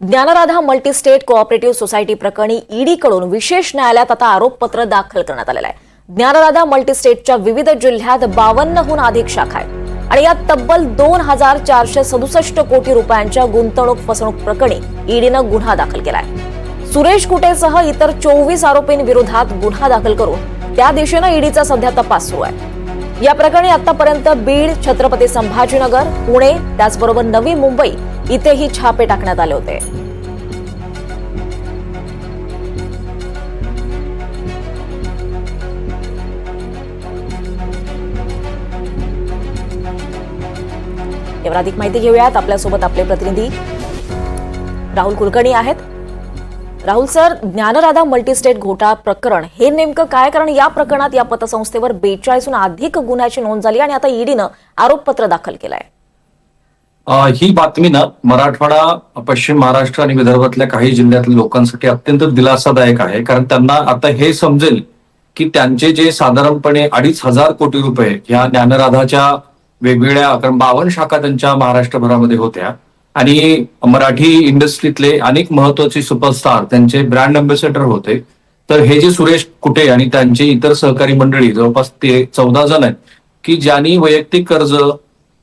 Dnyanradha multi state cooperative society प्रकरणी ईडीकडून विशेष न्यायालयात आता आरोपपत्र दाखल करण्यात आलेलं आहे. ज्ञानराधा मल्टी स्टेटच्या विविध जिल्ह्यात बावन्नहून अधिक शाखा आहेत. आणि यात तब्बल दोन हजार चारशे सदुसष्ट कोटी रुपयांच्या गुंतवणूक फसवणूक प्रकरणी ईडीनं गुन्हा दाखल केलाय. सुरेश कुटेसह इतर चोवीस आरोपींविरोधात गुन्हा दाखल करून त्या दिशेनं ईडीचा सध्या तपास सुरू आहे. या प्रकरणी आतापर्यंत बीड छत्रपती संभाजीनगर पुणे त्याचबरोबर नवी मुंबई इथेही छापे टाकण्यात आले होते. यावर अधिक माहिती घेऊयात. आपल्यासोबत आपले प्रतिनिधी राहुल कुलकर्णी आहेत. राहुल सर ज्ञानराधा मल्टीस्टेट घोटाळा प्रकरण हे नेमकं काय? कारण या प्रकरणात या पतसंस्थेवर बेचाळीसहून अधिक गुन्ह्याची नोंद झाली आणि आता ईडीनं आरोपपत्र दाखल केलंय. आहे ही बातमी ना मराठवाडा पश्चिम महाराष्ट्र आणि विदर्भातल्या काही जिल्ह्यातल्या लोकांसाठी अत्यंत दिलासादायक आहे. कारण त्यांना आता हे समजेल की त्यांचे जे साधारणपणे अडीच हजार कोटी रुपये ह्या ज्ञानराधाच्या वेगवेगळ्या कारण बावन्न शाखा त्यांच्या महाराष्ट्रभरामध्ये होत्या. आणि मराठी इंडस्ट्रीतले अनेक महत्त्वाचे सुपरस्टार त्यांचे ब्रँड अम्बॅसेडर होते. तर हे जे सुरेश कुटे आणि त्यांचे इतर सहकारी मंडळी जवळपास ते चौदा जण आहेत की ज्यांनी वैयक्तिक कर्ज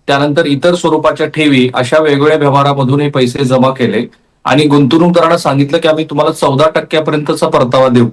त्यानंतर इतर स्वरूपाच्या ठेवी अशा वेगवेगळ्या व्यवहारामधून हे पैसे जमा केले. आणि गुंतवणूकदारांना सांगितलं की आम्ही तुम्हाला चौदा टक्क्यापर्यंतचा परतावा देऊ.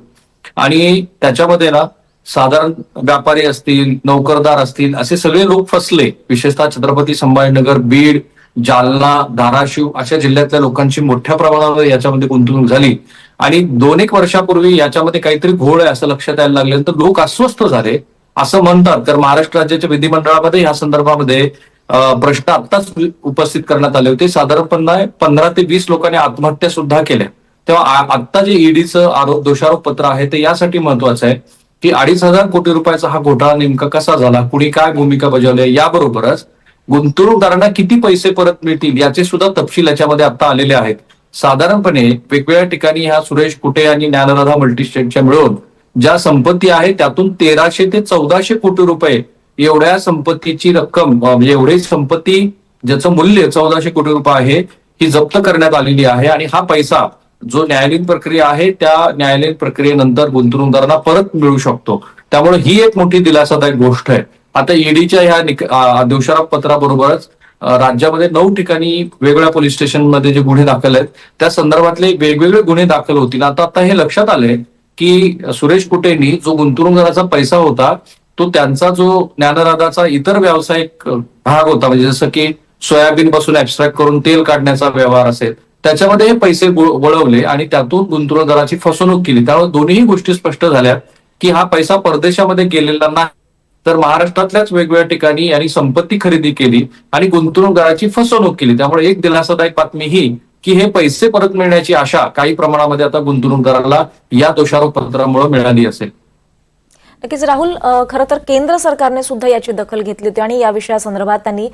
आणि त्याच्यामध्ये ना साधारण व्यापारी असतील नोकरदार असतील असे सगळे लोक फसले. विशेषतः छत्रपती संभाजीनगर बीड जालना धाराशिव अशा जिल्ह्यातल्या लोकांची मोठ्या प्रमाणावर याच्यामध्ये गुंतवणूक झाली. आणि दोन एक वर्षापूर्वी याच्यामध्ये काहीतरी घोळ आहे असं लक्षात यायला लागल्यानंतर लोक अस्वस्थ झाले. असं म्हणतात. तर महाराष्ट्र राज्याच्या विधिमंडळामध्ये या संदर्भामध्ये प्रश्न आत्ताच उपस्थित करण्यात आले होते. साधारणपणे पंधरा ते वीस लोकांनी आत्महत्या सुद्धा केल्या. तेव्हा आत्ता जे ईडीचं आरोप दोषारोप पत्र आहे ते यासाठी महत्वाचं आहे की अडीच हजार कोटी रुपयाचा हा घोटाळा नेमका कसा झाला कुणी काय भूमिका बजावली याबरोबरच गुंतवणूकदारांना किती पैसे परत मिळतील याचे सुद्धा तपशील याच्यामध्ये आता आलेले आहेत. साधारणपणे वेगवेगळ्या ठिकाणी ह्या सुरेश कुटे आणि ज्ञानराधा मल्टीस्टेटच्या मिळून ज्या संपत्ती आहे त्यातून तेराशे ते चौदाशे कोटी रुपये एवढ्या संपत्तीची रक्कम म्हणजे एवढी संपत्ती ज्याचं मूल्य चौदाशे कोटी रुपये आहे ही जप्त करण्यात आलेली आहे आणि हा पैसा जो न्यायालयीन प्रक्रिया आहे त्या न्यायालयीन प्रक्रियेनंतर गुंतवणूकदारांना परत मिळू शकतो. त्यामुळे ही एक मोठी दिलासादायक गोष्ट आहे. आता ईडीच्या ह्या निक- पत्राबरोबरच राज्यामध्ये नऊ ठिकाणी वेगवेगळ्या पोलीस स्टेशनमध्ये जे गुन्हे दाखल आहेत त्या संदर्भातले वेगवेगळे गुन्हे दाखल होतील. आता आता हे लक्षात आलंय की सुरेश कुटेंनी जो गुंतवणूकदाराचा पैसा होता तो त्यांचा जो ज्ञानराधाचा इतर व्यावसायिक भाग होता म्हणजे जसं की सोयाबीन पासून ऍबस्ट्रॅक्ट करून तेल काढण्याचा व्यवहार असेल त्याच्यामध्ये हे पैसे वळवले आणि त्यातून गुंतवणूकदाराची फसवणूक केली. त्यामुळे दोन्ही गोष्टी स्पष्ट झाल्या की हा पैसा परदेशामध्ये गेलेला नाही. तर महाराष्ट्रातल्याच वेगवेगळ्या ठिकाणी यांनी संपत्ती खरेदी केली आणि गुंतवणूकदाराची फसवणूक केली. त्यामुळे एक दिलासादायक बातमी ही की हे पैसे परत मिळण्याची आशा काही प्रमाणामध्ये आता गुंतवणूकदाराला या दोषारोप पत्रामुळे मिळाली असेल. नक्कीच राहुल खरं तर केंद्र सरकारने सुद्धा याची दखल घेतली होती आणि या विषयासंदर्भात त्यांनी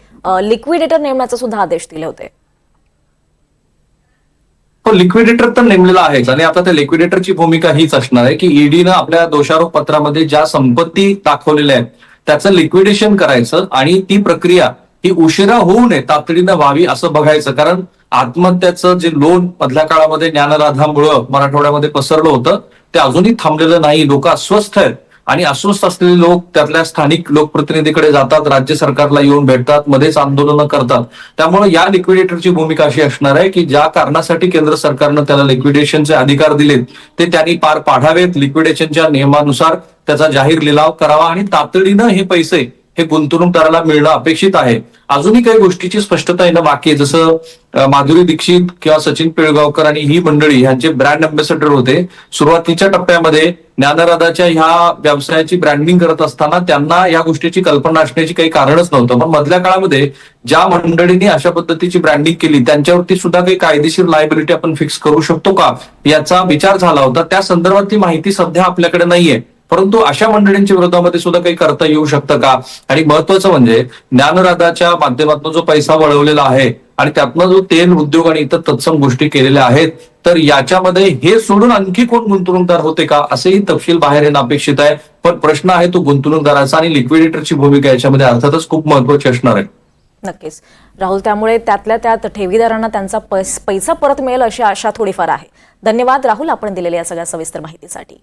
लिक्विडेटर नेमण्याचा सुद्धा आदेश दिले होते. हो लिक्विडेटर तर नेमलेला आहेच आणि आता त्या लिक्विडेटरची भूमिका हीच असणार आहे की ईडीनं आपल्या दोषारोप पत्रामध्ये ज्या संपत्ती दाखवलेल्या आहेत त्याचं लिक्विडेशन करायचं आणि ती प्रक्रिया ही उशिरा होऊ नये तातडीनं व्हावी असं बघायचं. कारण आत्महत्याचं जे लोन मधल्या काळामध्ये ज्ञानराधामुळं मराठवाड्यामध्ये पसरलं होतं ते अजूनही थांबलेलं नाही. लोक अस्वस्थ आहेत. आणि अस्वस्थ असलेले लोक त्यातल्या स्थानिक लोकप्रतिनिधीकडे जातात राज्य सरकारला येऊन भेटतात मध्येच आंदोलनं करतात. त्यामुळे या लिक्विडेटरची भूमिका अशी असणार आहे की ज्या कारणासाठी केंद्र सरकारनं त्याला लिक्विडेशनचे अधिकार दिलेत ते त्यांनी पार पाडावेत. लिक्विडेशनच्या नियमानुसार त्याचा जाहीर लिलाव करावा आणि तातडीनं हे पैसे हे गुंतवणूकदाराला मिळणं अपेक्षित आहे. अजूनही काही गोष्टीची स्पष्टता येणं बाकी आहे. जसं माधुरी दीक्षित किंवा सचिन पिळगावकर आणि ही मंडळी यांचे ब्रँड अम्बॅसेडर होते. सुरुवातीच्या टप्प्यामध्ये ज्ञानराधाच्या ह्या व्यवसायाची ब्रँडिंग करत असताना त्यांना या गोष्टीची कल्पना असण्याची काही कारणच नव्हतं. पण मधल्या काळामध्ये ज्या मंडळींनी अशा पद्धतीची ब्रँडिंग केली त्यांच्यावरती सुद्धा काही कायदेशीर लायबिलिटी आपण फिक्स करू शकतो का? याचा विचार झाला होता. त्या संदर्भातली माहिती सध्या आपल्याकडे नाहीये. परंतु अशा मंडळींच्या विरोधामध्ये सुद्धा काही करता येऊ शकतं का? आणि महत्वाचं म्हणजे ज्ञानराधाच्या माध्यमातून जो पैसा वळवलेला आहे आणि त्यातनं जो तेल उद्योग आणि इतर तत्सम गोष्टी केलेल्या आहेत तर याच्यामध्ये हे सोडून आणखी कोण गुंतवणूकदार होते का? असेही तपशील बाहेर येणं अपेक्षित आहे. पण प्रश्न आहे तो गुंतवणूकदाराचा आणि लिक्विडेटरची भूमिका याच्यामध्ये अर्थातच खूप महत्वाची असणार आहे. नक्कीच. राहुल त्यामुळे त्यातल्या त्यात ठेवीदारांना त्यांचा पैसा परत मिळेल अशी आशा थोडीफार आहे. धन्यवाद राहुल आपण दिलेल्या या सगळ्या सविस्तर माहितीसाठी.